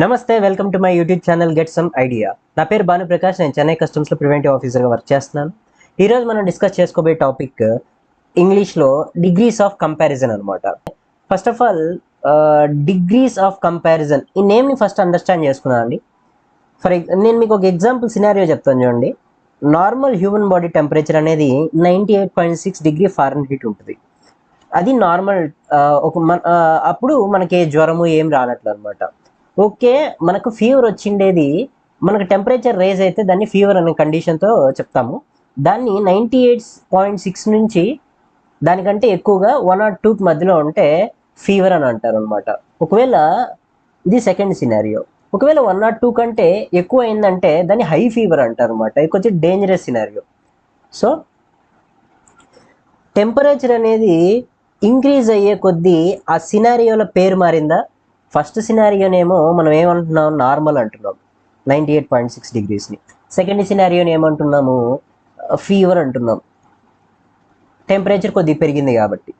నమస్తే welcome to my YouTube channel get some idea. నా పేరు భానుప్రకాష్ నేను చెన్నై కస్టమ్స్లో ప్రివెంటివ్ ఆఫీసర్గా వర్క్ చేస్తున్నాను. ఈరోజు మనం డిస్కస్ చేసుకోబోయే టాపిక్ ఇంగ్లీష్లో డిగ్రీస్ ఆఫ్ కంపారిజన్ అనమాట first of all degrees of comparison. ఈ నేమ్ని ఫస్ట్ అండర్స్టాండ్ చేసుకున్నాను అండి. ఫర్ నేను మీకు ఒక ఎగ్జాంపుల్ సినారియో చెప్తాను చూడండి. నార్మల్ హ్యూమన్ బాడీ టెంపరేచర్ అనేది ninety eight point six degree Fahrenheit ఉంటుంది. అది నార్మల్ ఒక మన అప్పుడు మనకి జ్వరము ఏం రానట్లు అనమాట ఓకే మనకు ఫీవర్ వచ్చిండేది మనకు టెంపరేచర్ రేజ్ అయితే దాన్ని ఫీవర్ అనే కండిషన్తో చెప్తాము. దాన్ని నైంటీ ఎయిట్ పాయింట్ సిక్స్ నుంచి దానికంటే ఎక్కువగా వన్ ఆర్ టూ మధ్యలో ఉంటే ఫీవర్ అని అంటారు అనమాట ఒకవేళ ఇది సెకండ్ సినారియో ఒకవేళ వన్ నాట్ టూ కంటే ఎక్కువ అయిందంటే దాన్ని హై ఫీవర్ అంటారు అనమాట ఇది కొంచెం డేంజరస్ సినారియో సో టెంపరేచర్ అనేది ఇంక్రీజ్ అయ్యే కొద్దీ ఆ సినారియోల పేరు మారిందా? ఫస్ట్ సినారియోనేమో మనం ఏమంటున్నాం? నార్మల్ అంటున్నాం. నైంటీ ఎయిట్ పాయింట్ సిక్స్ డిగ్రీస్ని. సెకండ్ సినారియోని ఏమంటున్నాము? ఫీవర్ అంటున్నాం. టెంపరేచర్ కొద్దిగా పెరిగింది కాబట్టి.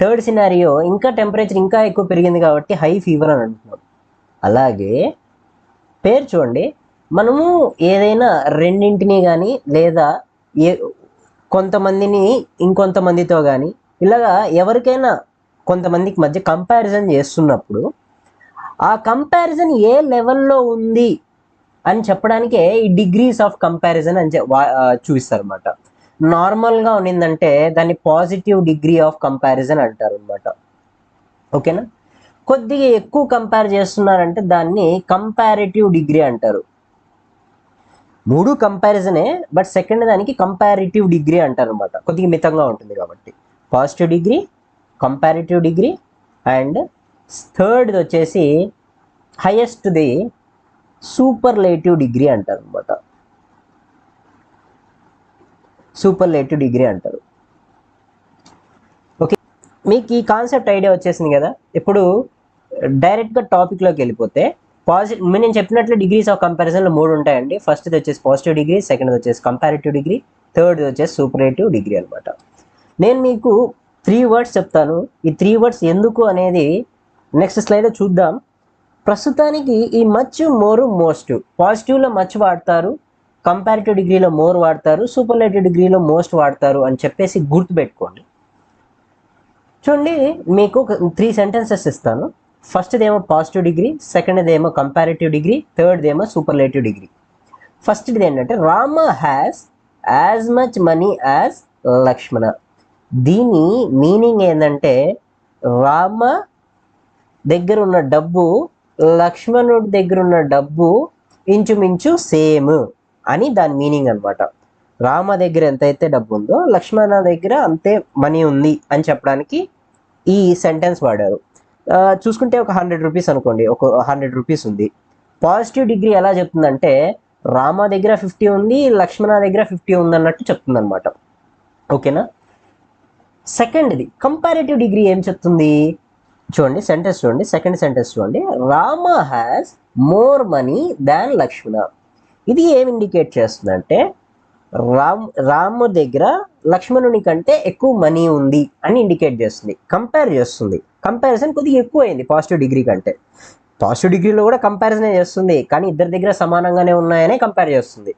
థర్డ్ సినారియో ఇంకా టెంపరేచర్ ఇంకా ఎక్కువ పెరిగింది కాబట్టి హై ఫీవర్ అని అంటున్నాం. అలాగే పేరు చూడండి. మనము ఏదైనా రెండింటిని కానీ లేదా ఏ కొంతమందిని ఇంకొంతమందితో కానీ ఇలాగా ఎవరికైనా కొంతమందికి మధ్య కంపారిజన్ చేస్తున్నప్పుడు ఆ కంపారిజన్ ఏ లెవెల్లో ఉంది అని చెప్పడానికే ఈ డిగ్రీస్ ఆఫ్ కంపారిజన్ అని చె- చూపిస్తారు అనమాట నార్మల్గా ఉన్నిందంటే దాన్ని పాజిటివ్ డిగ్రీ ఆఫ్ కంపారిజన్ అంటారు అనమాట ఓకేనా? కొద్దిగా ఎక్కువ కంపేర్ చేస్తున్నారంటే దాన్ని కంపారిటివ్ డిగ్రీ అంటారు. మూడు కంపారిజనే బట్ సెకండ్ దానికి కంపారిటివ్ డిగ్రీ అంటారు అనమాట కొద్దిగా మితంగా ఉంటుంది కాబట్టి. Positive degree comparative degree and థర్డ్ది వచ్చేసి హయెస్ట్ది సూపర్లేటివ్ డిగ్రీ అంటారు అనమాట సూపర్లేటివ్ డిగ్రీ అంటారు. ఓకే మీకు ఈ కాన్సెప్ట్ ఐడియా వచ్చేసింది కదా? ఇప్పుడు డైరెక్ట్గా టాపిక్లోకి వెళ్ళిపోతే పాజిటివ్ నేను చెప్పినట్లు డిగ్రీస్ ఆఫ్ కంపారిజన్లో మూడు ఉంటాయండి. ఫస్ట్ది వచ్చేసి పాజిటివ్ డిగ్రీ సెకండ్ వచ్చేసి కంపారిటివ్ డిగ్రీ థర్డ్ వచ్చేసి సూపరేటివ్ డిగ్రీ అనమాట నేను మీకు త్రీ వర్డ్స్ చెప్తాను. ఈ త్రీ వర్డ్స్ ఎందుకు అనేది నెక్స్ట్ స్లైడ్ చూద్దాం. ప్రస్తుతానికి ఈ మచ్ మోరు మోస్ట్. పాజిటివ్లో మచ్ వాడతారు. కంపారిటివ్ డిగ్రీలో మోర్ వాడతారు. సూపర్లేటివ్ డిగ్రీలో మోస్ట్ వాడతారు అని చెప్పేసి గుర్తుపెట్టుకోండి. చూడండి మీకు ఒక త్రీ సెంటెన్సెస్ ఇస్తాను. ఫస్ట్ది ఏమో పాజిటివ్ డిగ్రీ సెకండ్ది ఏమో కంపారిటివ్ డిగ్రీ థర్డ్ది ఏమో సూపర్లేటివ్ డిగ్రీ ఫస్ట్ది ఏంటంటే Rama has as much money as Lakshmana. దీని మీనింగ్ ఏంటంటే రామ దగ్గర ఉన్న డబ్బు లక్ష్మణుడి దగ్గర ఉన్న డబ్బు ఇంచుమించు సేమ్ అని దాని మీనింగ్ అన్నమాట. రామ దగ్గర ఎంతైతే డబ్బు ఉందో లక్ష్మణ దగ్గర అంతే మనీ ఉంది అని చెప్పడానికి ఈ సెంటెన్స్ వాడారు. చూసుకుంటే ఒక హండ్రెడ్ రూపీస్ అనుకోండి ఒక హండ్రెడ్ రూపీస్ ఉంది. పాజిటివ్ డిగ్రీ ఎలా చెప్తుందంటే రామ దగ్గర ఫిఫ్టీ ఉంది లక్ష్మణ దగ్గర ఫిఫ్టీ ఉంది అన్నట్టు చెప్తుందనమాట ఓకేనా? సెకండ్ది కంపారిటివ్ డిగ్రీ ఏం చెప్తుంది? చూడండి సెంటెన్స్ చూడండి సెకండ్ సెంటెన్స్ చూడండి. Rama has more money than Lakshmana. ఇది ఏం ఇండికేట్ చేస్తుందంటే రామ్ రాము దగ్గర లక్ష్మణుని కంటే ఎక్కువ మనీ ఉంది అని ఇండికేట్ చేస్తుంది. కంపేర్ చేస్తుంది. కంపారిజన్ కొద్దిగా ఎక్కువ అయింది పాజిటివ్ డిగ్రీ కంటే పాజిటివ్ డిగ్రీలో కూడా కంపారిజనే చేస్తుంది కానీ ఇద్దరి దగ్గర సమానంగానే ఉన్నాయనే కంపేర్ చేస్తుంది.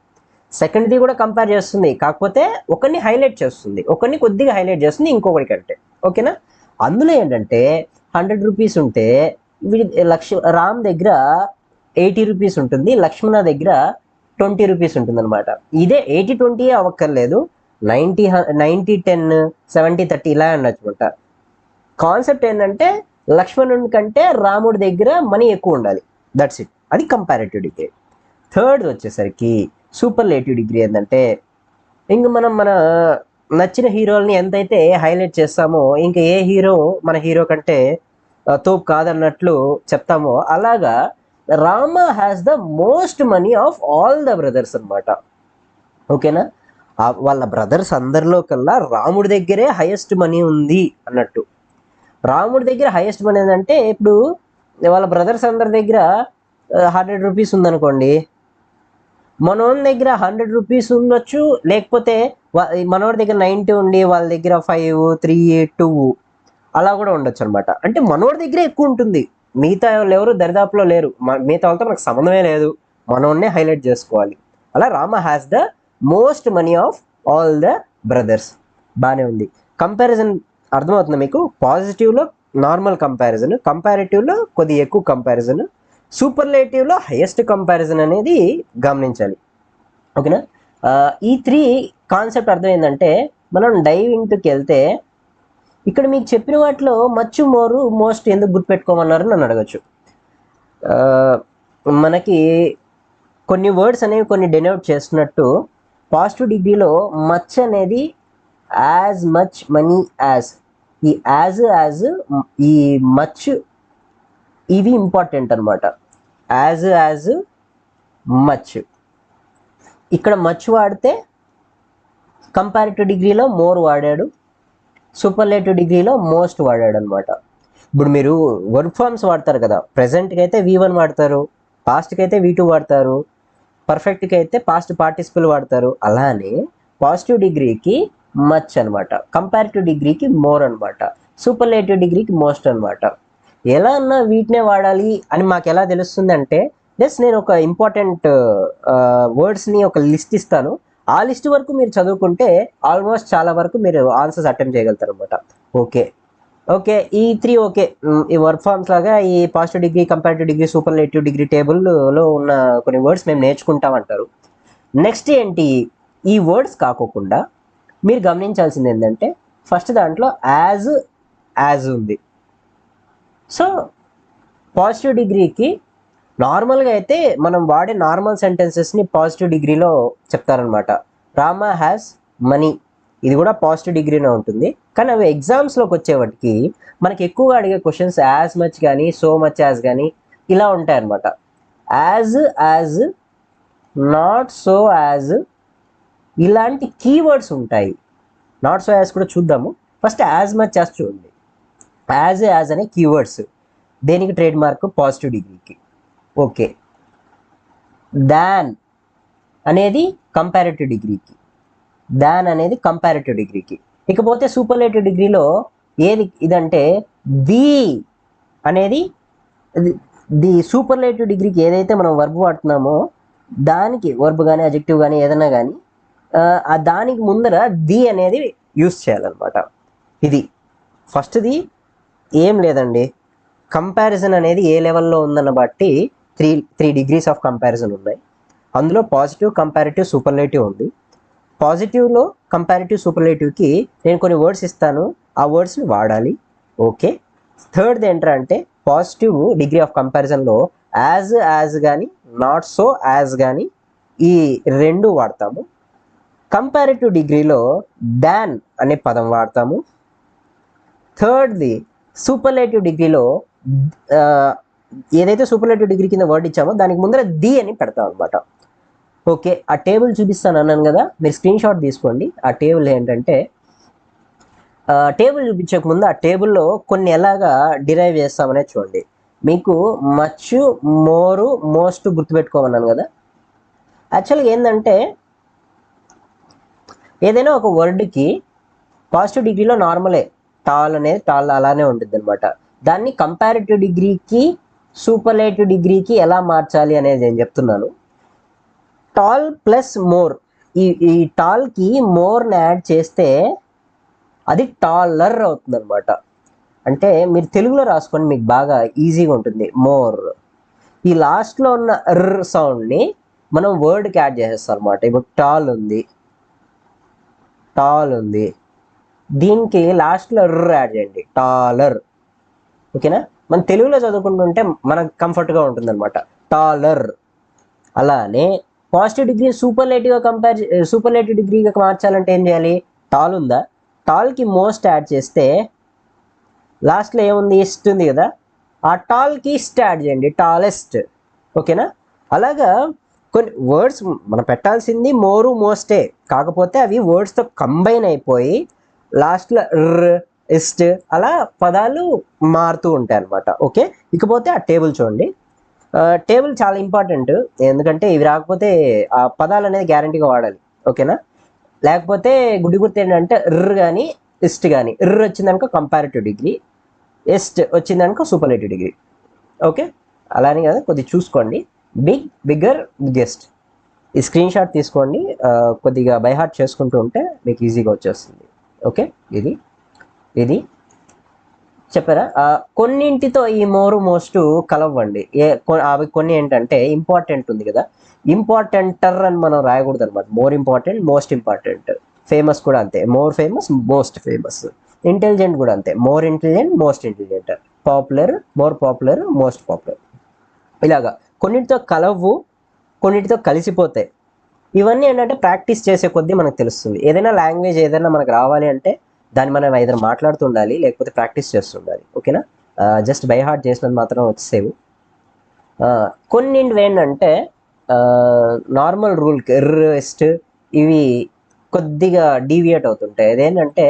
సెకండ్ది కూడా కంపేర్ చేస్తుంది కాకపోతే ఒకరిని హైలైట్ చేస్తుంది. ఒకరిని కొద్దిగా హైలైట్ చేస్తుంది ఇంకొకటి కంటే ఓకేనా అందులో ఏంటంటే హండ్రెడ్ రూపీస్ ఉంటే వీడి లక్ష రామ్ దగ్గర ఎయిటీ రూపీస్ ఉంటుంది లక్ష్మణ దగ్గర ట్వంటీ రూపీస్ ఉంటుంది అనమాట ఇదే eighty twenty అవ్వక్కర్లేదు. Ninety ninety ten seventy thirty ఇలా అనమాట కాన్సెప్ట్ ఏంటంటే లక్ష్మణుడి కంటే రాముడి దగ్గర మనీ ఎక్కువ ఉండాలి. దట్స్ ఇట్ అది కంపారిటివ్ డిగ్రీ థర్డ్ వచ్చేసరికి సూపర్ లేటివ్ డిగ్రీ ఏంటంటే ఇంక మనం మన నచ్చిన హీరోల్ని ఎంతైతే హైలైట్ చేస్తామో ఇంకా ఏ హీరో మన హీరో కంటే తోపు కాదన్నట్లు చెప్తామో అలాగా Rama has the most money of all the brothers అన్నమాట. ఓకేనా? వాళ్ళ బ్రదర్స్ అందరిలో కల్లా రాముడి దగ్గరే హైయెస్ట్ మనీ ఉంది అన్నట్టు. రాముడి దగ్గర హైయెస్ట్ మనీ ఏంటంటే ఇప్పుడు వాళ్ళ బ్రదర్స్ అందరి దగ్గర హండ్రెడ్ రూపీస్ ఉందనుకోండి మనోని దగ్గర హండ్రెడ్ రూపీస్ ఉండొచ్చు లేకపోతే మనోడి దగ్గర నైంటీ ఉండి వాళ్ళ దగ్గర ఫైవ్ త్రీ టూ అలా కూడా ఉండొచ్చు అనమాట అంటే మనోడి దగ్గరే ఎక్కువ ఉంటుంది. మిగతా వాళ్ళు ఎవరు దరిదాపులో లేరు. మిగతా వాళ్ళతో మనకు సంబంధమే లేదు. మనోడినే హైలైట్ చేసుకోవాలి. అలా Rama has the most money of all the brothers బాగానే ఉంది. కంపారిజన్ అర్థమవుతుంది మీకు? పాజిటివ్లో నార్మల్ కంపారిజన్ కంపారిటివ్లో కొద్దిగా ఎక్కువ కంపారిజన్ సూపర్లేటివ్లో హైయెస్ట్ కంపారిజన్ అనేది గమనించాలి. ఓకేనా? ఈ త్రీ కాన్సెప్ట్ అర్థమైందంటే మనం డైవ్ ఇంటుకి వెళ్తే ఇక్కడ మీకు చెప్పిన వాటిలో మచ్చు మోరు మోస్ట్ ఎందుకు గుర్తుపెట్టుకోమన్నారు నన్ను అడగచ్చు. మనకి కొన్ని వర్డ్స్ అనేవి కొన్ని డెనోట్ చేస్తున్నట్టు పాజిటివ్ డిగ్రీలో మచ్ అనేది యాజ్ మచ్ మనీ యాజ్ ఈ యాజ్ యాజ్ ఈ మచ్ ఇవి ఇంపార్టెంట్ అనమాట యాజ్ యాజ్ మచ్ ఇక్కడ మచ్ వాడితే కంపారిటివ్ డిగ్రీలో మోర్ వాడాడు. సూపర్లేటివ్ డిగ్రీలో మోస్ట్ వాడాడు అనమాట ఇప్పుడు మీరు వర్క్ ఫార్మ్స్ వాడతారు కదా ప్రజెంట్కి అయితే వి వన్ వాడతారు పాస్ట్కి అయితే వి టూ వాడతారు పర్ఫెక్ట్కి అయితే పాస్ట్ పార్టిసిపల్ వాడతారు. అలానే పాజిటివ్ డిగ్రీకి మచ్ అనమాట కంపారిటివ్ డిగ్రీకి మోర్ అనమాట సూపర్లేటివ్ డిగ్రీకి మోస్ట్ అనమాట ఎలా అన్నా వీటినే వాడాలి అని మాకు ఎలా తెలుస్తుంది అంటే జస్ట్ నేను ఒక ఇంపార్టెంట్ వర్డ్స్ని ఒక లిస్ట్ ఇస్తాను. ఆ లిస్ట్ వరకు మీరు చదువుకుంటే ఆల్మోస్ట్ చాలా వరకు మీరు ఆన్సర్స్ అటెంప్ట్ చేయగలుగుతారు అనమాట ఓకే. ఓకే ఈ త్రీ ఓకే. ఈ వర్క్ ఫార్మ్స్ లాగా ఈ positive degree comparative degree superlative degree టేబుల్లో ఉన్న కొన్ని వర్డ్స్ మేము నేర్చుకుంటామంటారు నెక్స్ట్ ఏంటి? ఈ వర్డ్స్ కాకోకుండా మీరు గమనించాల్సింది ఏంటంటే ఫస్ట్ దాంట్లో యాజ్ యాజ్ ఉంది. సో పాజిటివ్ డిగ్రీకి నార్మల్గా అయితే మనం వాడే నార్మల్ సెంటెన్సెస్ని పాజిటివ్ డిగ్రీలో చెప్తారనమాట రామ హ్యాస్ మనీ ఇది కూడా పాజిటివ్ డిగ్రీనే ఉంటుంది. కానీ అవి ఎగ్జామ్స్లోకి వచ్చేవాటికి మనకి ఎక్కువగా అడిగే క్వశ్చన్స్ యాజ్ మచ్ కానీ సో మచ్ యాజ్ కానీ ఇలా ఉంటాయన్నమాట. As as not so as ఇలాంటి కీవర్డ్స్ ఉంటాయి. నాట్ సో యాజ్ కూడా చూద్దాము. ఫస్ట్ యాజ్ మచ్ యాజ్ చూడండి. యాజ్ యాజ్ అనే కీవర్డ్స్ దేనికి ట్రేడ్ మార్క్ పాజిటివ్ డిగ్రీకి ఓకే దాన్ అనేది కంపారిటివ్ డిగ్రీకి దాన్ అనేది కంపారిటివ్ డిగ్రీకి ఇకపోతే సూపర్లేటివ్ డిగ్రీలో ఏది ఇదంటే ది అనేది ది సూపర్లేటివ్ డిగ్రీకి ఏదైతే మనం వర్బ్ వాడుతున్నామో దానికి వర్బ్ కానీ అజెక్టివ్ కానీ ఏదైనా కానీ ఆ దానికి ముందర ది అనేది యూస్ చేయాలన్నమాట. ఇది. ఫస్ట్ది ఏం లేదండి. కంపారిజన్ అనేది ఏ లెవెల్లో ఉందన్న బట్టి three three degrees of comparison ఉన్నాయి. అందులో పాజిటివ్ కంపారిటివ్ సూపర్లేటివ్ ఉంది. పాజిటివ్లో కంపారిటివ్ సూపర్లేటివ్కి నేను కొన్ని వర్డ్స్ ఇస్తాను. ఆ వర్డ్స్ని వాడాలి. ఓకే థర్డ్ ఏంటంటే పాజిటివ్ డిగ్రీ ఆఫ్ కంపారిజన్లో యాజ్ యాజ్ కానీ నాట్ సో యాజ్ కానీ ఈ రెండు వాడతాము. కంపారిటివ్ డిగ్రీలో దాన్ అనే పదం వాడతాము. థర్డ్ది సూపర్లేటివ్ డిగ్రీలో ఏదైతే సూపర్లేటివ్ డిగ్రీ కింద వర్డ్ ఇచ్చామో దానికి ముందర ది అని పెడతాం అనమాట ఓకే ఆ టేబుల్ చూపిస్తాను అన్నాను కదా మీరు స్క్రీన్ షాట్ తీసుకోండి. ఆ టేబుల్ ఏంటంటే టేబుల్ చూపించక ముందు ఆ టేబుల్లో కొన్ని ఎలాగా డిరైవ్ చేస్తామనే చూడండి. మీకు మచ్ మోరు మోస్ట్ గుర్తుపెట్టుకోమన్నాను కదా. యాక్చువల్గా ఏంటంటే ఏదైనా ఒక వర్డ్కి పాజిటివ్ డిగ్రీలో నార్మలే టాల్ అనేది టాల్ అలానే ఉంటుంది అనమాట దాన్ని కంపారిటివ్ డిగ్రీకి సూపర్లేటివ్ డిగ్రీకి ఎలా మార్చాలి అనేది నేను చెప్తున్నాను. Tall plus more. ఈ ఈ టాల్కి మోర్ని యాడ్ చేస్తే అది టాలర్ అవుతుంది అనమాట అంటే మీరు తెలుగులో రాసుకొని మీకు బాగా ఈజీగా ఉంటుంది. మోర్. ఈ లాస్ట్లో ఉన్న ర్ సౌండ్ని మనం వర్డ్కి యాడ్ చేసేస్తాం అనమాట ఇప్పుడు టాల్ ఉంది. టాల్ ఉంది. దీనికి లాస్ట్లో ర్ యాడ్ చేయండి. టాలర్ ఓకేనా? మన తెలుగులో చదువుకుంటుంటే మనకు కంఫర్ట్గా ఉంటుంది అనమాట టాలర్ అలానే పాజిటివ్ డిగ్రీ సూపర్లేటివ్గా కంపేర్ సూపర్లేటివ్ డిగ్రీగా మార్చాలంటే ఏం చేయాలి? టాల్ ఉందా? టాల్కి మోస్ట్ యాడ్ చేస్తే లాస్ట్లో ఏముంది? ఇస్ట్ ఉంది కదా? ఆ టాల్కి ఇస్ట్ యాడ్ చేయండి. టాలెస్ట్ ఓకేనా? అలాగా కొన్ని వర్డ్స్ మనం పెట్టాల్సింది మోరు మోస్టే కాకపోతే అవి వర్డ్స్తో కంబైన్ అయిపోయి లాస్ట్లో ర్ ఇస్ట్ అలా పదాలు మారుతూ ఉంటాయి అన్నమాట ఓకే? ఇకపోతే ఆ టేబుల్ చూడండి. టేబుల్ చాలా ఇంపార్టెంట్. ఎందుకంటే ఇవి రాకపోతే ఆ పదాలు అనేది గ్యారంటీగా వాడాలి. ఓకేనా? లేకపోతే గుడి గుర్తు ఏంటంటే ర్ కానీ ఇస్ట్ కానీ ర్ వచ్చిందనుకో కంపారిటివ్ డిగ్రీ ఎస్ట్ వచ్చిందనుకో సూపర్లేటివ్ డిగ్రీ ఓకే? అలానే కదా కొద్దిగా చూసుకోండి. Big bigger biggest. ఈ స్క్రీన్ షాట్ తీసుకోండి. కొద్దిగా బైహార్ట్ చేసుకుంటూ ఉంటే మీకు ఈజీగా వచ్చేస్తుంది. ఓకే? ఇది. ఇది. చెప్పారా? కొన్నింటితో ఈ మోరు మోస్ట్ కలవండి. ఏ అవి కొన్ని ఏంటంటే ఇంపార్టెంట్ ఉంది కదా. ఇంపార్టెంటర్ అని మనం రాయకూడదు అనమాట more important most important. Famous కూడా అంతే. More famous most famous. Intelligent కూడా అంతే. More intelligent most intelligent. Popular more popular most popular. ఇలాగా. కొన్నిటితో కలవు కొన్నిటితో కలిసిపోతాయి. ఇవన్నీ ఏంటంటే ప్రాక్టీస్ చేసే కొద్దీ మనకు తెలుస్తుంది. ఏదైనా లాంగ్వేజ్ ఏదైనా మనకు రావాలి అంటే దాన్ని మనం ఏదైనా మాట్లాడుతూ ఉండాలి లేకపోతే ప్రాక్టీస్ చేస్తుండాలి. ఓకేనా? జస్ట్ బై హార్ట్ చేసినది మాత్రం వచ్చేసేవు. కొన్నింటివి ఏంటంటే నార్మల్ రూల్ ఎర్రెస్ట్ ఇవి కొద్దిగా డీవియేట్ అవుతుంటాయి. అదేంటంటే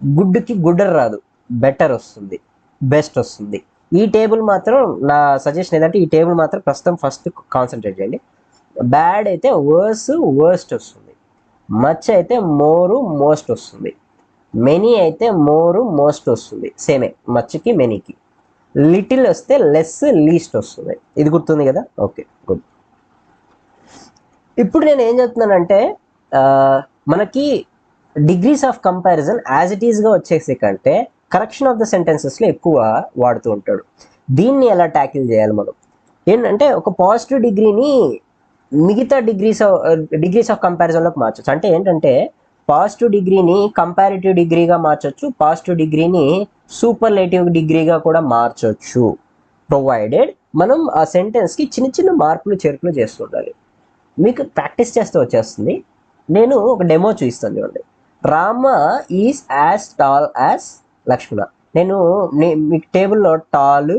గుడ్డుకి గుడ్డర్ రాదు. బెటర్ వస్తుంది. బెస్ట్ వస్తుంది. ఈ టేబుల్ మాత్రం నా సజెషన్ ఏంటంటే ఈ టేబుల్ మాత్రం ప్రస్తుతం ఫస్ట్ కాన్సన్ట్రేట్ చేయండి. బ్యాడ్ అయితే వర్స్ వర్స్ట్ వస్తుంది. మచ్ అయితే మోరు మోస్ట్ వస్తుంది. మెనీ అయితే మోరు మోస్ట్ వస్తుంది. సేమే మచ్కి మెనీకి లిటిల్ వస్తే లెస్ లీస్ట్ వస్తుంది. ఇది గుర్తుంది కదా? ఓకే గుడ్ ఇప్పుడు నేను ఏం చెప్తున్నానంటే మనకి degrees of comparison as it ఈస్గా వచ్చేసే కంటే కరెక్షన్ ఆఫ్ ద సెంటెన్సెస్లో ఎక్కువ వాడుతూ ఉంటాడు. దీన్ని ఎలా ట్యాకిల్ చేయాలి మనం? ఏంటంటే ఒక పాజిటివ్ డిగ్రీని మిగతా డిగ్రీస్ డిగ్రీస్ ఆఫ్ కంపారిజన్లోకి మార్చవచ్చు అంటే ఏంటంటే పాజిటివ్ డిగ్రీని కంపారిటివ్ డిగ్రీగా మార్చవచ్చు పాజిటివ్ డిగ్రీని సూపర్లేటివ్ డిగ్రీగా కూడా మార్చవచ్చు ప్రొవైడెడ్ మనం ఆ సెంటెన్స్కి చిన్న చిన్న మార్పులు చేర్పులు చేస్తుండాలి మీకు ప్రాక్టీస్ చేస్తే వచ్చేస్తుంది. నేను ఒక డెమో చూపిస్తాను చూడండి. Rama is as tall as Lakshmana. నేను మీకు టేబుల్లో టాల్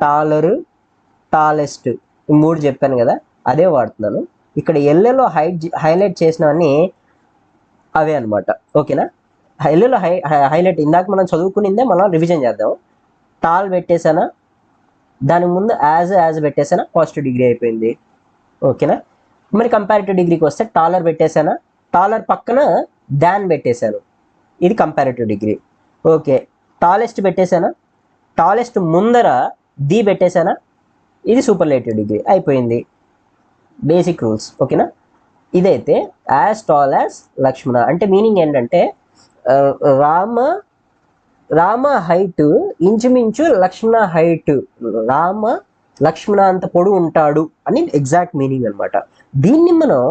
టాలరు టాలెస్ట్ ఈ మూడు చెప్పాను కదా. అదే వాడుతున్నాను. ఇక్కడ ఎల్లెలో హైట్ హైలైట్ చేసినవన్నీ అవే అనమాట ఓకేనా? ఎల్లెలో హై హైలైట్ ఇందాక మనం చదువుకునిందే మనం రివిజన్ చేద్దాం. టాల్ పెట్టేసానా దాని ముందు యాజ్ యాజ్ పెట్టేసానా పాజిటివ్ డిగ్రీ అయిపోయింది. ఓకేనా? మరి కంపారిటివ్ డిగ్రీకి వస్తే టాలర్ పెట్టేశానా? టాలర్ పక్కన దాన్ పెట్టేశాను. ఇది కంపారిటివ్ డిగ్రీ. ఓకే. టాలెస్ట్ పెట్టేశానా? టాలెస్ట్ ముందర ది పెట్టేశానా? ఇది సూపర్లేటివ్ డిగ్రీ. అయిపోయింది. బేసిక్ రూల్స్ ఓకేనా ఇదైతే యాజ్ టాల్ యాజ్ లక్ష్మణ అంటే మీనింగ్ ఏంటంటే రామ రామ హైట్ ఇంచుమించు లక్ష్మణ హైట్ రామ లక్ష్మణ అంత పొడు ఉంటాడు అని ఎగ్జాక్ట్ మీనింగ్ అన్నమాట. దీన్ని మనం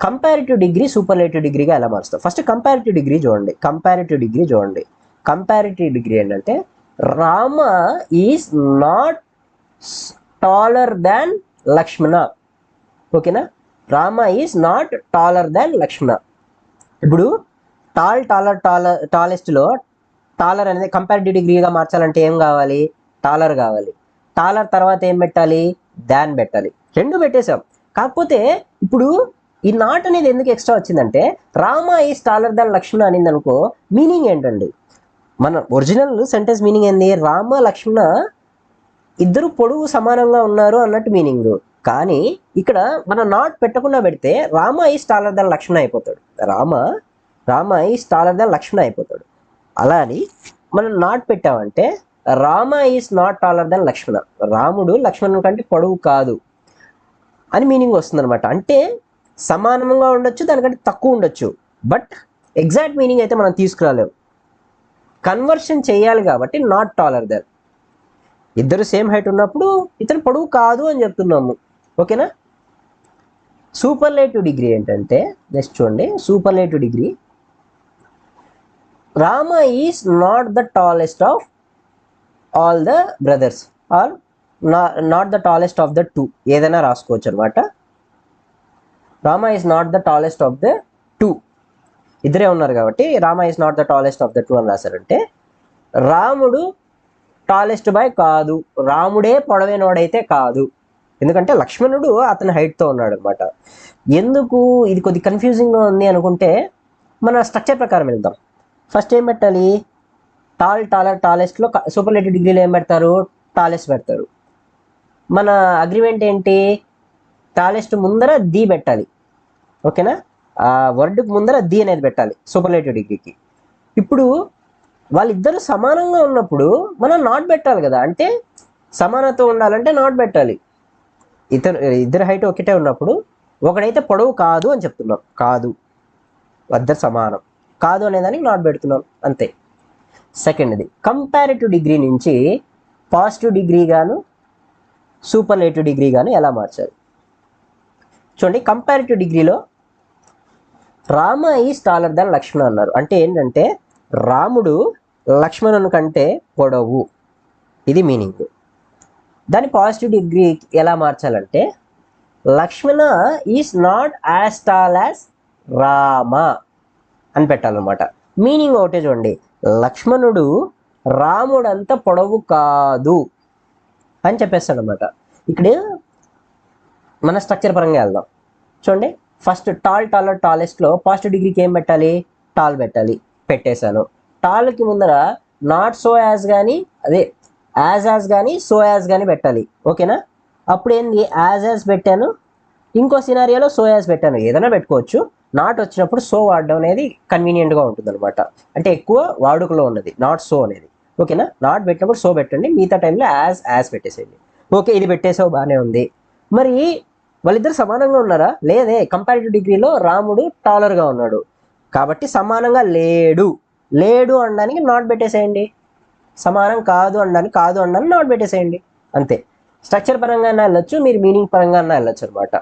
కంపారిటివ్ డిగ్రీ సూపర్లేటివ్ డిగ్రీగా ఎలా మారుస్తాం? ఫస్ట్ కంపారిటివ్ డిగ్రీ చూడండి. కంపారిటివ్ డిగ్రీ చూడండి. కంపారిటివ్ డిగ్రీ ఏంటంటే Rama is not taller than Lakshmana ఓకేనా? Rama is not taller than Lakshmana ఇప్పుడు టాల్ టాలర్ టాలర్ టాలెస్ట్లో టాలర్ అనేది కంపారిటివ్ డిగ్రీగా మార్చాలంటే ఏం కావాలి? టాలర్ కావాలి. టాలర్ తర్వాత ఏం పెట్టాలి? దాన్ పెట్టాలి. రెండు పెట్టేశాం. కాకపోతే ఇప్పుడు ఈ నాట్ అనేది ఎందుకు ఎక్స్ట్రా వచ్చిందంటే Rama is taller than Lakshmana అనింది అనుకో మీనింగ్ ఏంటండి? మన ఒరిజినల్ సెంటెన్స్ మీనింగ్ ఏంది? రామ లక్ష్మణ ఇద్దరు పొడుగు సమానంగా ఉన్నారు అన్నట్టు మీనింగ్ కానీ ఇక్కడ మనం నాట్ పెట్టకుండా పెడితే రామ ఈ టాలర్ దాని లక్ష్మణ అయిపోతాడు. రామ రామ ఈ టాలర్ దాని లక్ష్మణ అయిపోతాడు. అలా అని మనం నాట్ పెట్టామంటే Rama is not taller than Lakshmana రాముడు లక్ష్మణుని కంటే పొడవు కాదు అని మీనింగ్ వస్తుంది అనమాట అంటే సమానంగా ఉండొచ్చు దానికంటే తక్కువ ఉండొచ్చు. బట్ ఎగ్జాక్ట్ మీనింగ్ అయితే మనం తీసుకురాలేము. కన్వర్షన్ చేయాలి కాబట్టి నాట్ టాలర్ దెన్ ఇద్దరు సేమ్ హైట్ ఉన్నప్పుడు ఇతను పొడవు కాదు అని చెప్తున్నాము. ఓకేనా? సూపర్లేటివ్ డిగ్రీ ఏంటంటే నెక్స్ట్ చూడండి superlative degree. Rama is not the tallest of all the brothers are not the tallest of the two. ఏదైనా రాసుకోవచ్చు అనమాట Rama is not the tallest of the two. ఇద్దరే ఉన్నారు కాబట్టి Rama is not the tallest of the two అని రాశారంటే రాముడు tallest bye కాదు. రాముడే పొడవైనవాడైతే కాదు. ఎందుకంటే లక్ష్మణుడు అతని హైట్తో ఉన్నాడు అనమాట ఎందుకు? ఇది కొద్ది కన్ఫ్యూజింగ్గా ఉంది అనుకుంటే మన స్ట్రక్చర్ ప్రకారం వెళ్దాం. ఫస్ట్ ఏం పెట్టాలి? టాల్ టాలర్ టాలెస్ట్లో సూపర్లేటివ్ డిగ్రీలో ఏం పెడతారు? టాలెస్ట్ పెడతారు. మన అగ్రిమెంట్ ఏంటి? టాలెస్ట్ ముందర ది పెట్టాలి. ఓకేనా ఆ వర్డ్కి ముందర ది అనేది పెట్టాలి సూపర్లేటివ్ డిగ్రీకి ఇప్పుడు వాళ్ళిద్దరు సమానంగా ఉన్నప్పుడు మనం నాట్ పెట్టాలి కదా. అంటే సమానత్వం ఉండాలంటే నాట్ పెట్టాలి. ఇతరు ఇద్దరు హైట్ ఒకటే ఉన్నప్పుడు ఒకడైతే పొడవు కాదు అని చెప్తున్నాం. కాదు. వద్ద సమానం. కాదు అనేదానికి నాట్ పెడుతున్నాం. అంతే. సెకండ్ది. కంపారిటివ్ డిగ్రీ నుంచి పాజిటివ్ డిగ్రీ గాను సూపర్లేటివ్ డిగ్రీ గాను ఎలా మార్చాలి చూడండి కంపారిటివ్ డిగ్రీలో Rama is taller than Lakshmana అన్నారు. అంటే ఏంటంటే రాముడు లక్ష్మణుని కంటే పొడవు. ఇది మీనింగ్ దాని పాజిటివ్ డిగ్రీ ఎలా మార్చాలంటే Lakshmana is not as tall as Rama అని పెట్టాలన్నమాట. మీనింగ్ ఒకటే చూడండి. లక్ష్మణుడు రాముడంత పొడవు కాదు అని చెప్పేస్తాడనమాట ఇక్కడ మన స్ట్రక్చర్ పరంగా వెళ్దాం. చూడండి. ఫస్ట్ టాల్ టాలర్ టాలెస్ట్లో పాజిటివ్ డిగ్రీకి ఏం పెట్టాలి? టాల్ పెట్టాలి. పెట్టేశాను. టాల్కి ముందర నాట్ సో యాజ్ కానీ అదే యాజ్ యాజ్ కానీ సో యాజ్ కానీ పెట్టాలి. ఓకేనా? అప్పుడు ఏంది యాజ్ యాజ్ పెట్టాను. ఇంకో సినారియోలో సో యాజ్ పెట్టాను. ఏదైనా పెట్టుకోవచ్చు. నాట్ వచ్చినప్పుడు సో వాడడం అనేది కన్వీనియంట్గా ఉంటుంది అనమాట అంటే ఎక్కువ వాడుకలో ఉన్నది. నాట్ సో అనేది. ఓకేనా? నాట్ పెట్టినప్పుడు సో పెట్టండి. మిగతా టైంలో యాజ్ యాజ్ పెట్టేసేయండి. ఓకే ఇది పెట్టేసావు బాగానే ఉంది. మరి వాళ్ళిద్దరు సమానంగా ఉన్నారా? లేదే. కంపారిటివ్ డిగ్రీలో రాముడు టాలర్గా ఉన్నాడు. కాబట్టి సమానంగా లేడు. లేడు అనడానికి నాట్ పెట్టేసేయండి. సమానం కాదు అనడానికి కాదు అనడానికి నాట్ పెట్టేసేయండి. అంతే. స్ట్రక్చర్ పరంగా అయినా వెళ్ళొచ్చు మీరు మీనింగ్ పరంగా అయినా వెళ్ళొచ్చు అనమాట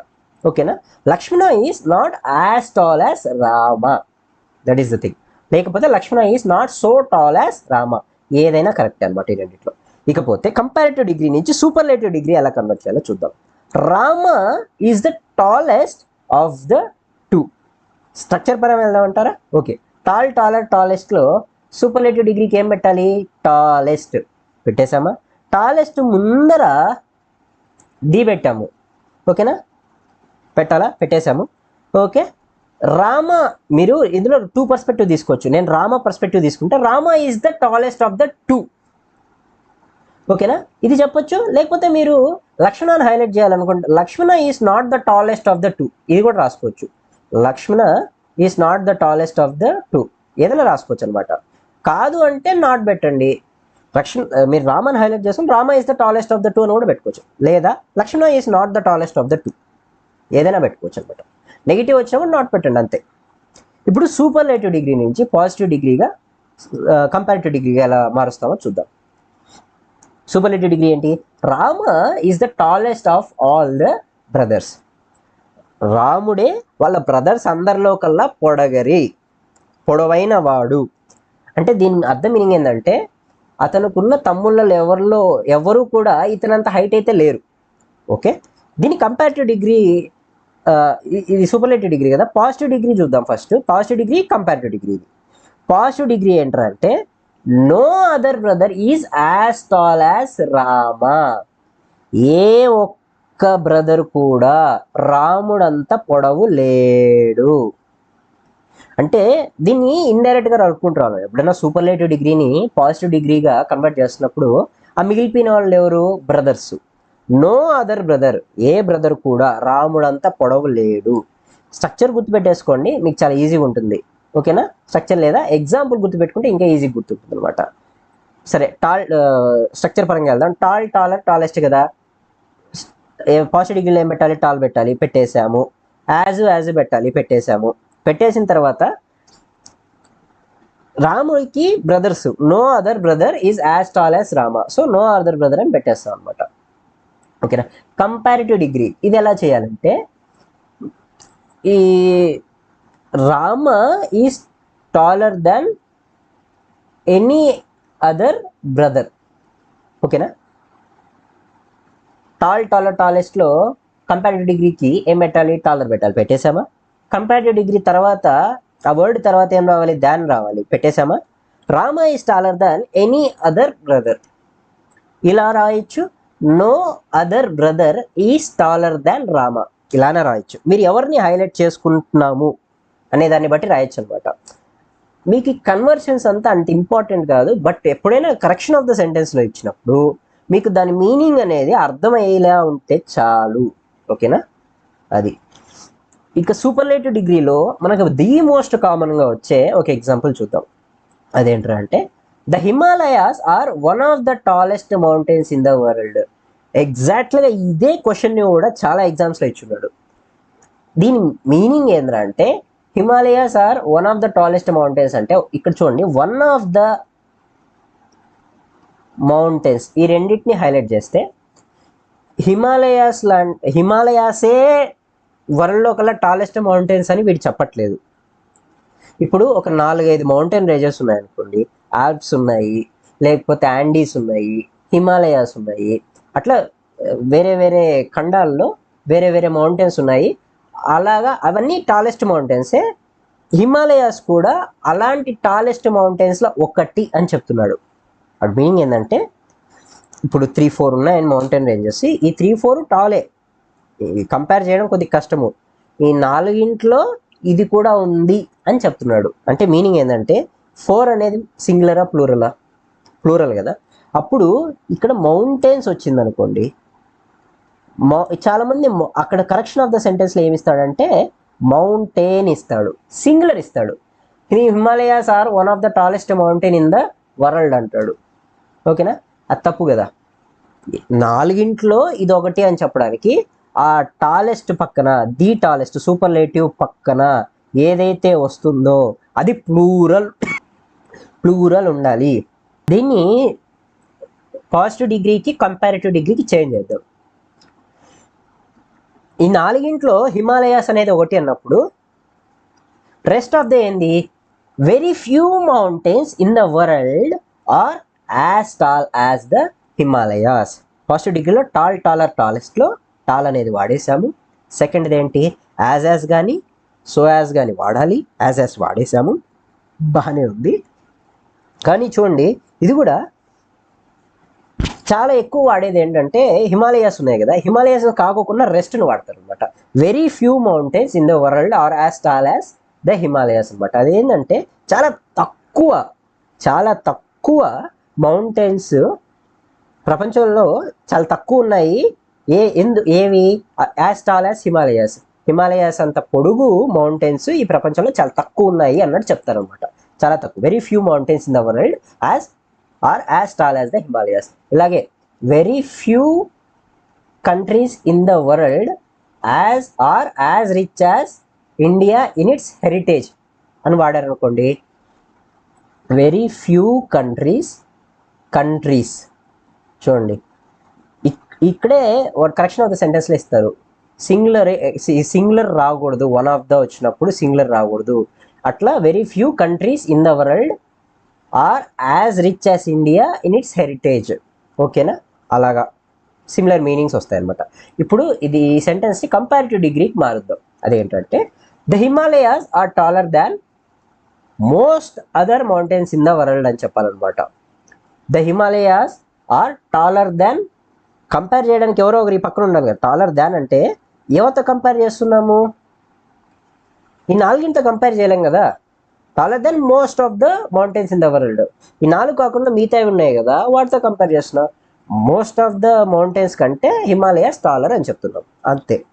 ఓకేనా? Lakshmana is not as tall as Rama. That is the thing లేకపోతే Lakshmana is not so tall as Rama. ఏదైనా కరెక్ట్ అనమాట ఈ రెండింటిలో. ఇకపోతే కంపారిటివ్ డిగ్రీ నుంచి సూపర్లేటివ్ డిగ్రీ ఎలా కన్వర్ట్ చేయాలో చూద్దాం. Rama is the tallest of the two structure పరంగా వెళ్దామంటారా ఓకే. టాల్ టాలర్ టాలెస్ట్లో సూపర్లేటివ్ డిగ్రీకి ఏం పెట్టాలి? టాలెస్ట్. పెట్టేశామా? టాలెస్ట్ ముందర డి పెట్టాము. ఓకేనా? పెట్టాలా? పెట్టేశాము. ఓకే. రామ మీరు ఇందులో టూ పర్స్పెక్టివ్ తీసుకోవచ్చు. నేను రామ పర్స్పెక్టివ్ తీసుకుంటే. Rama is the tallest of the two ఓకేనా? ఇది చెప్పొచ్చు? లేకపోతే మీరు లక్ష్మణాన్ని హైలైట్ చేయాలనుకుంటే Lakshmana is not the tallest of the two ఇది కూడా రాసుకోవచ్చు. Lakshmana is not the tallest of the two ఏదైనా రాసుకోవచ్చు అనమాట కాదు అంటే నాట్ పెట్టండి లక్ష్మణ మీరు రామని హైలైట్ చేసుకుని Rama is the tallest of the two అని కూడా పెట్టుకోవచ్చు. లేదా Lakshmana is not the tallest of the two ఏదైనా పెట్టుకోవచ్చు అనమాట నెగిటివ్ వచ్చినప్పుడు నాట్ పెట్టండి అంతే. ఇప్పుడు సూపర్లేటివ్ డిగ్రీ నుంచి పాజిటివ్ డిగ్రీగా కంపారిటివ్ డిగ్రీగా ఎలా మారుస్తామో చూద్దాం. సూపర్లేటివ్ డిగ్రీ ఏంటి? Rama is the tallest of all the brothers రాముడే వాళ్ళ బ్రదర్స్ అందరిలో కల్లా పొడగరి పొడవైన వాడు అంటే దీని అర్థం మీనింగ్ ఏంటంటే అతనుకున్న తమ్ముళ్ళలో ఎవరిలో ఎవరు కూడా ఇతనంత హైట్ అయితే లేరు. ఓకే దీని కంపారిటివ్ డిగ్రీ ఇది సూపర్లేటివ్ డిగ్రీ కదా. పాజిటివ్ డిగ్రీ చూద్దాం first positive degree comparative degree ఇది పాజిటివ్ డిగ్రీ ఏంటంటే no other brother is as tall as Rama ఏ ఒక్క బ్రదర్ కూడా రాముడంత పొడవు లేడు. అంటే దీన్ని ఇండైరెక్ట్గా అనుకుంటున్నాను ఎప్పుడైనా సూపర్లేటివ్ డిగ్రీని పాజిటివ్ డిగ్రీగా కన్వర్ట్ చేస్తున్నప్పుడు ఆ మిగిలిపోయిన వాళ్ళు ఎవరు? బ్రదర్స్ నో అదర్ బ్రదర్ ఏ బ్రదర్ కూడా రాముడంతా పొడవు లేడు. స్ట్రక్చర్ గుర్తుపెట్టేసుకోండి. మీకు చాలా ఈజీగా ఉంటుంది. ఓకేనా స్ట్రక్చర్ లేదా? ఎగ్జాంపుల్ గుర్తుపెట్టుకుంటే ఇంకా ఈజీ గుర్తుంటుంది అనమాట సరే టాల్ స్ట్రక్చర్ పరంగా వెళ్దాం. టాల్ టాలర్ టాలెస్ట్ కదా? పాజిటివ్ డిగ్రీలో ఏం పెట్టాలి? టాల్ పెట్టాలి. పెట్టేశాము. యాజ్ యాజ్ పెట్టాలి. పెట్టేశాము. పెట్టేసిన తర్వాత రాముడికి brothers no other brother is as tall as Rama so no other brother అని పెట్టేస్తాం అనమాట ఓకేనా కంపారిటివ్ డిగ్రీ ఇది ఎలా చేయాలంటే ఈ Rama is taller then any other brother ఓకేనా టాల్ టాలర్ టాలెస్ట్లో కంపారిటివ్ డిగ్రీకి ఏం పెట్టాలి? టాలర్ పెట్టాలి. పెట్టేశామా కంపారిటివ్ డిగ్రీ తర్వాత ఆ వర్డ్ తర్వాత ఏం రావాలి? దాన్ రావాలి. పెట్టేశామా? Rama is taller than any other brother ఇలా రాయొచ్చు. No other brother is taller than Rama. ఇలానే రాయొచ్చు. మీరు ఎవరిని హైలైట్ చేసుకుంటున్నాము అనే దాన్ని బట్టి రాయొచ్చు అనమాట మీకు ఈ కన్వర్షన్స్ అంతా అంత ఇంపార్టెంట్ కాదు. బట్ ఎప్పుడైనా కరెక్షన్ ఆఫ్ ద సెంటెన్స్లో ఇచ్చినప్పుడు మీకు దాని మీనింగ్ అనేది అర్థమయ్యేలా ఉంటే చాలు. ఓకేనా అది. ఇక సూపర్లేటివ్ డిగ్రీలో మనకు ది మోస్ట్ కామన్గా వచ్చే ఒక ఎగ్జాంపుల్ చూద్దాం. అదేంటంటే the Himalayas are one of the tallest mountains in the world. ఎగ్జాక్ట్గా ఇదే క్వశ్చన్ని కూడా చాలా ఎగ్జామ్స్లో ఇచ్చున్నాడు. దీని మీనింగ్ ఏంద్రా అంటే Himalayas are one of the tallest mountains అంటే ఇక్కడ చూడండి వన్ ఆఫ్ ద మౌంటైన్స్ ఈ రెండింటిని హైలైట్ చేస్తే హిమాలయాస్ లా హిమాలయాసే వరల్డ్లో కల్లా టాలెస్ట్ మౌంటైన్స్ అని వీడు చెప్పట్లేదు. ఇప్పుడు ఒక నాలుగైదు మౌంటైన్ రేంజెస్ ఉన్నాయి అనుకోండి ఆల్ప్స్ ఉన్నాయి లేకపోతే యాండీస్ ఉన్నాయి హిమాలయాస్ ఉన్నాయి అట్లా వేరే వేరే ఖండాల్లో వేరే వేరే మౌంటైన్స్ ఉన్నాయి. అలాగా అవన్నీ టాలెస్ట్ మౌంటైన్సే హిమాలయాస్ కూడా అలాంటి టాలెస్ట్ మౌంటైన్స్లో ఒకటి అని చెప్తున్నాడు. అటు మీనింగ్ ఏంటంటే ఇప్పుడు త్రీ ఫోర్ ఉన్నాయని మౌంటైన్ రేంజెస్ ఈ త్రీ ఫోర్ టాలే కంపేర్ చేయడం కొద్దిగా కష్టము. ఈ నాలుగింట్లో ఇది కూడా ఉంది అని చెప్తున్నాడు. అంటే మీనింగ్ ఏంటంటే ఫోర్ అనేది సింగులరా ప్లూరలా ప్లూరల్ కదా? అప్పుడు ఇక్కడ మౌంటైన్స్ వచ్చింది అనుకోండి మౌ చాలా మంది అక్కడ కరెక్షన్ ఆఫ్ ద సెంటెన్స్లో ఏమి ఇస్తాడంటే మౌంటైన్ ఇస్తాడు. సింగులర్ ఇస్తాడు. ఇది Himalayas are one of the tallest mountain in the world అంటాడు. ఓకేనా అది తప్పు కదా? నాలుగింట్లో ఇది ఒకటి అని చెప్పడానికి ఆ టాలెస్ట్ పక్కన ది టాలెస్ట్ సూపర్లేటివ్ పక్కన ఏదైతే వస్తుందో అది ప్లూరల్ ప్లూరల్ ఉండాలి. దీన్ని పాజిటివ్ డిగ్రీకి కంపారిటివ్ డిగ్రీకి చేంజ్ చేద్దాం. ఈ నాలుగింట్లో హిమాలయాస్ అనేది ఒకటి అన్నప్పుడు రెస్ట్ ఆఫ్ ద ఏంది? Very few mountains in the world are as tall as the Himalayas first డిగ్రీలో టాల్ టాలర్ టాలెస్ట్లో టాల్ అనేది వాడేసాము సెకండ్ ఏంటి? యాజ్ యాజ్ కానీ సో యాజ్ కానీ వాడాలి. యాజ్ యాజ్ వాడేసాము బాగానే ఉంది. కానీ చూడండి ఇది కూడా చాలా ఎక్కువ వాడేది ఏంటంటే హిమాలయాస్ ఉన్నాయి కదా. హిమాలయాస్ కాకోకుండా రెస్ట్ని వాడతారు అనమాట very few mountains in the world are as tall as the Himalayas అనమాట అదేంటంటే చాలా తక్కువ చాలా తక్కువ మౌంటైన్స్ ప్రపంచంలో చాలా తక్కువ ఉన్నాయి. ఏ ఎందు ఏవి as tall as Himalayas Himalayas అంత పొడుగు మౌంటైన్స్ ఈ ప్రపంచంలో చాలా తక్కువ ఉన్నాయి అన్నట్టు చెప్తారు అనమాట చాలా తక్కువ. Very few mountains in the world as are as tall as the Himalayas ఇలాగే very few countries in the world as are as rich as India in its heritage అని వాడారు అనుకోండి వెరీ ఫ్యూ కంట్రీస్ కంట్రీస్ చూడండి. ఇక్కడే ఇక్కడే correction of the సెంటెన్స్లో ఇస్తారు. Singular singular రాకూడదు. వన్ ఆఫ్ ద వచ్చినప్పుడు సింగులర్ రాకూడదు. అట్లా very few countries in the world are as rich as India in its heritage ఓకేనా అలాగా. సిమిలర్ మీనింగ్స్ వస్తాయి అనమాట ఇప్పుడు ఇది ఈ సెంటెన్స్ని కంపారిటివ్ డిగ్రీకి మారుద్దాం. అదేంటంటే the Himalayas are taller than most other mountains in the world అని చెప్పాలన్నమాట. The Himalayas are taller than compare చేయడానికి ఎవరో ఒకరి పక్కన ఉండాలి కదా. టాలర్ దాన్ అంటే ఎవరితో కంపేర్ చేస్తున్నాము? ఈ నాలుగింటితో కంపేర్ చేయలేం కదా. Taller then most of the mountains in the world ఈ నాలుగు కాకుండా మిగతావి ఉన్నాయి కదా. వాటితో కంపేర్ చేస్తున్నాం. మోస్ట్ ఆఫ్ ద మౌంటైన్స్ కంటే హిమాలయాస్ టాలర్ అని చెప్తున్నాం. అంతే.